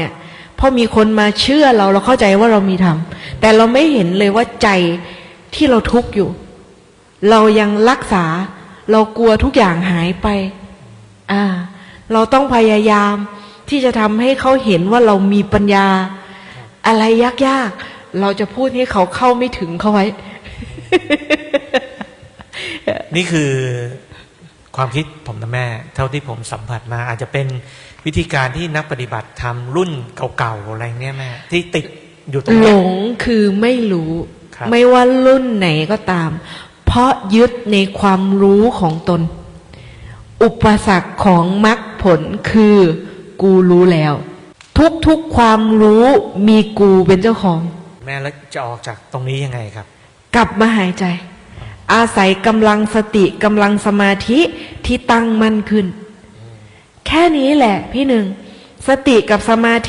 เนี่ยพอมีคนมาเชื่อเราเราเข้าใจว่าเรามีธรรมแต่เราไม่เห็นเลยว่าใจที่เราทุกข์อยู่ เรายังรักษา เรากลัวทุกอย่างหายไป อ่า เราต้องพยายามที่จะทำให้เขาเห็นว่าเรามีปัญญา อะไรยากๆ เราจะพูดให้เขาเข้าไม่ถึงเขาไว้ นี่คือ ความคิดผมนะแม่ เท่าที่ผมสัมผัสมา อาจจะเป็นวิธีการที่นักปฏิบัติทำรุ่นเก่าๆอะไรเนี้ยแม่ที่ติดอยู่ตรงหลเนี้ยงคือไม่รู้ครับไม่ว่ารุ่นไหนก็ตาม เพราะยึดในความรู้ของตน อุปสรรคของมรรคผลคือกูรู้แล้ว ทุกๆความรู้มีกูเป็นเจ้าของ แม่แล้วจะออกจากตรงนี้ยังไงครับ กลับมาหายใจ อาศัยกำลังสติกำลังสมาธิที่ตั้งมั่นขึ้น แค่นี้แหละพี่หนึ่ง สติกับสมาธิ